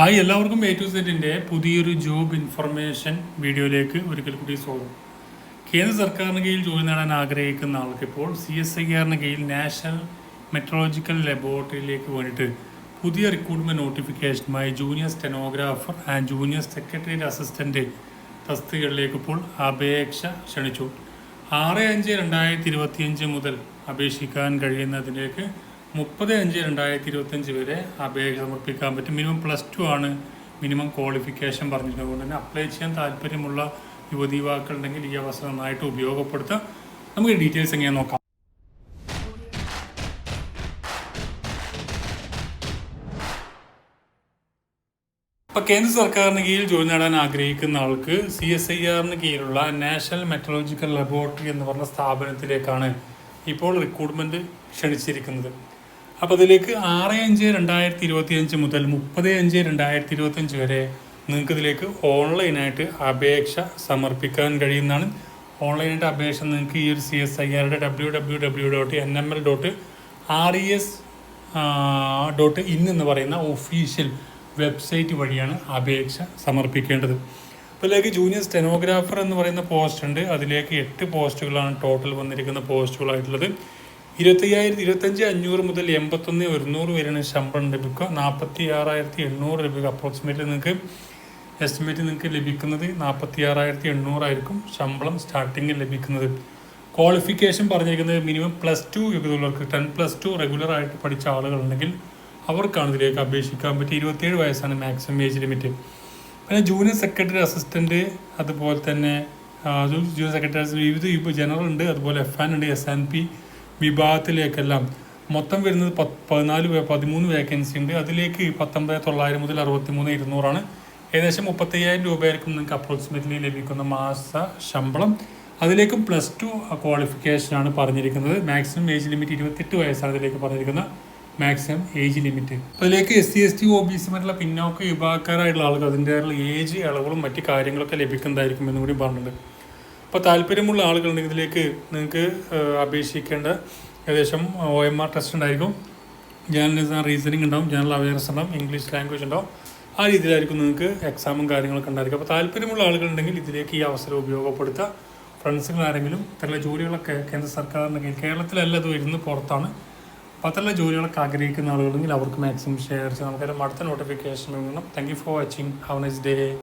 Hi എല്ലാവർക്കും A to സെറ്റിന്റെ പുതിയൊരു ജോബ് ഇൻഫർമേഷൻ വീഡിയോയിലേക്ക് ഒരിക്കൽ കൂടി സ്വാഗതം. കേന്ദ്ര സർക്കാരിന് കീഴിൽ ജോലി നേടാൻ ആഗ്രഹിക്കുന്ന ആൾക്ക് ഇപ്പോൾ സി എസ് ഐ ആറിന് കീഴിൽ നാഷണൽ മെട്രോളജിക്കൽ ലബോറട്ടറിയിലേക്ക് വേണ്ടിയിട്ട് പുതിയ recruitment നോട്ടിഫിക്കേഷനുമായി junior stenographer and junior secretary assistant തസ്തികകളിലേക്ക് ഇപ്പോൾ അപേക്ഷ ക്ഷണിച്ചു. ആറ് അഞ്ച് രണ്ടായിരത്തി ഇരുപത്തിയഞ്ച് മുതൽ അപേക്ഷിക്കാൻ കഴിയുന്നതിലേക്ക് മുപ്പത് അഞ്ച് രണ്ടായിരത്തി ഇരുപത്തഞ്ച് വരെ അപേക്ഷ സമർപ്പിക്കാൻ പറ്റും. മിനിമം പ്ലസ് ടു ആണ് മിനിമം ക്വാളിഫിക്കേഷൻ അതുകൊണ്ട് തന്നെ അപ്ലൈ ചെയ്യാൻ താല്പര്യമുള്ള യുവതി യുവാക്കളുണ്ടെങ്കിൽ ഈ അവസരം നന്നായിട്ട് ഉപയോഗപ്പെടുത്താം നമുക്ക് ഡീറ്റെയിൽസ് എങ്ങനെ നോക്കാം. ഇപ്പൊ കേന്ദ്ര സർക്കാരിന് കീഴിൽ ജോലി നേടാൻ ആഗ്രഹിക്കുന്ന ആൾക്ക് സി എസ് ഐ ആറിന് കീഴിലുള്ള നാഷണൽ മെട്രോളജിക്കൽ ലബോറട്ടറി എന്ന് പറഞ്ഞ സ്ഥാപനത്തിലേക്കാണ് ഇപ്പോൾ റിക്രൂട്ട്മെന്റ് ക്ഷണിച്ചിരിക്കുന്നത്. അപ്പോൾ അതിലേക്ക് ആറ് അഞ്ച് രണ്ടായിരത്തി ഇരുപത്തി അഞ്ച് മുതൽ മുപ്പത് അഞ്ച് രണ്ടായിരത്തി ഇരുപത്തി അഞ്ച് വരെ നിങ്ങൾക്ക് ഇതിലേക്ക് ഓൺലൈനായിട്ട് അപേക്ഷ സമർപ്പിക്കാൻ കഴിയുന്നതാണ്. ഓൺലൈനായിട്ട് അപേക്ഷ നിങ്ങൾക്ക് ഈ ഒരു C S I ആറുടെ W W W dot N M L dot R E S dot in എന്ന് പറയുന്ന ഒഫീഷ്യൽ വെബ്സൈറ്റ് വഴിയാണ് അപേക്ഷ സമർപ്പിക്കേണ്ടത്. അപ്പോൾ ഇതിലേക്ക് ജൂനിയർ സ്റ്റെനോഗ്രാഫർ എന്ന് പറയുന്ന പോസ്റ്റ് ഉണ്ട്. അതിലേക്ക് എട്ട് പോസ്റ്റുകളാണ് ടോട്ടൽ വന്നിരിക്കുന്ന പോസ്റ്റുകളായിട്ടുള്ളത് ഇരുപത്തയ്യായിരത്തി ഇരുപത്തഞ്ച് അഞ്ഞൂറ് മുതൽ എൺപത്തൊന്ന് ഒരുന്നൂറ് വരെയാണ് ശമ്പളം ലഭിക്കുക. നാൽപ്പത്തി ആറായിരത്തി എണ്ണൂറ് ലഭിക്കുക. അപ്രോക്സിമേറ്റ്ലി നിങ്ങൾക്ക് എസ്റ്റിമേറ്റ് നിങ്ങൾക്ക് ലഭിക്കുന്നത് നാൽപ്പത്തി ആറായിരത്തി എണ്ണൂറായിരിക്കും ശമ്പളം സ്റ്റാർട്ടിങ്ങിൽ ലഭിക്കുന്നത്. ക്വാളിഫിക്കേഷൻ പറഞ്ഞിരിക്കുന്നത് മിനിമം പ്ലസ് ടു യോഗ്യതയുള്ളവർക്ക് ടെൻ പ്ലസ് ടു റെഗുലർ ആയിട്ട് പഠിച്ച ആളുകളുണ്ടെങ്കിൽ അവർക്കാണ് ഇതിലേക്ക് അപേക്ഷിക്കാൻ പറ്റിയ ഇരുപത്തേഴ് വയസ്സാണ് മാക്സിമം ഏജ് ലിമിറ്റ് പിന്നെ ജൂനിയർ സെക്രട്ടറി അസിസ്റ്റന്റ് അതുപോലെ തന്നെ ജൂനിയർ സെക്രട്ടറി വിവിധ ജനറൽ ഉണ്ട്. അതുപോലെ എഫ് ആൻ ഉണ്ട് എസ് ആൻ പി വിഭാഗത്തിലേക്കെല്ലാം മൊത്തം വരുന്നത് പത്ത് പതിനാല് പതിമൂന്ന് വേക്കൻസി ഉണ്ട്. അതിലേക്ക് പത്തൊമ്പത് തൊള്ളായിരം മുതൽ അറുപത്തി മൂന്ന് ഇരുന്നൂറാണ്. ഏകദേശം മുപ്പത്തയ്യായിരം രൂപയായിരിക്കും നിങ്ങൾക്ക് അപ്രോക്സിമേറ്റ്ലി ലഭിക്കുന്ന മാസ ശമ്പളം. അതിലേക്കും പ്ലസ് ടു ക്വാളിഫിക്കേഷനാണ് പറഞ്ഞിരിക്കുന്നത്. മാക്സിമം ഏജ് ലിമിറ്റ് ഇരുപത്തെട്ട് വയസ്സാണ് ഇതിലേക്ക് പറഞ്ഞിരിക്കുന്ന മാക്സിമം ഏജ് ലിമിറ്റ് അതിലേക്ക് S C S T O B C മറ്റുള്ള പിന്നോക്ക വിഭാഗക്കാരായിട്ടുള്ള ആളുകൾ അതിന്റെ ഏജ് ഇളവുകളും മറ്റു കാര്യങ്ങളൊക്കെ ലഭിക്കുന്നതായിരിക്കും എന്നും കൂടി പറഞ്ഞിട്ടുണ്ട്. അപ്പോൾ താല്പര്യമുള്ള ആളുകളുണ്ടെങ്കിൽ ഇതിലേക്ക് നിങ്ങൾക്ക് അപേക്ഷിക്കേണ്ട ഏകദേശം ഒ എം ആർ ടെസ്റ്റ് ഉണ്ടായിരിക്കും. ജേർണലിസം റീസണിങ് ഉണ്ടാവും ജനറൽ അവയർനെസ് ഉണ്ടാവും ഇംഗ്ലീഷ് ലാംഗ്വേജ് ഉണ്ടാവും. ആ രീതിയിലായിരിക്കും നിങ്ങൾക്ക് എക്സാമും കാര്യങ്ങളൊക്കെ ഉണ്ടായിരിക്കും. അപ്പോൾ താല്പര്യമുള്ള ആളുകളുണ്ടെങ്കിൽ ഇതിലേക്ക് ഈ അവസരം ഉപയോഗപ്പെടുത്തുക. ഫ്രണ്ട്സുകൾ ആരെങ്കിലും ഇത്തരം ജോലികളൊക്കെ കേന്ദ്ര സർക്കാരിന്റെ കേരളത്തിലല്ല അത് വരുന്നത് പുറത്താണ്. അത്തരം ജോലികളൊക്കെ ആഗ്രഹിക്കുന്ന ആളുകളുണ്ടെങ്കിൽ അവർക്ക് മാക്സിമം ഷെയർ ചെയ്യാം. നമുക്കൊരു അടുത്ത നോട്ടിഫിക്കേഷൻ വേണം thank you for watching have nice day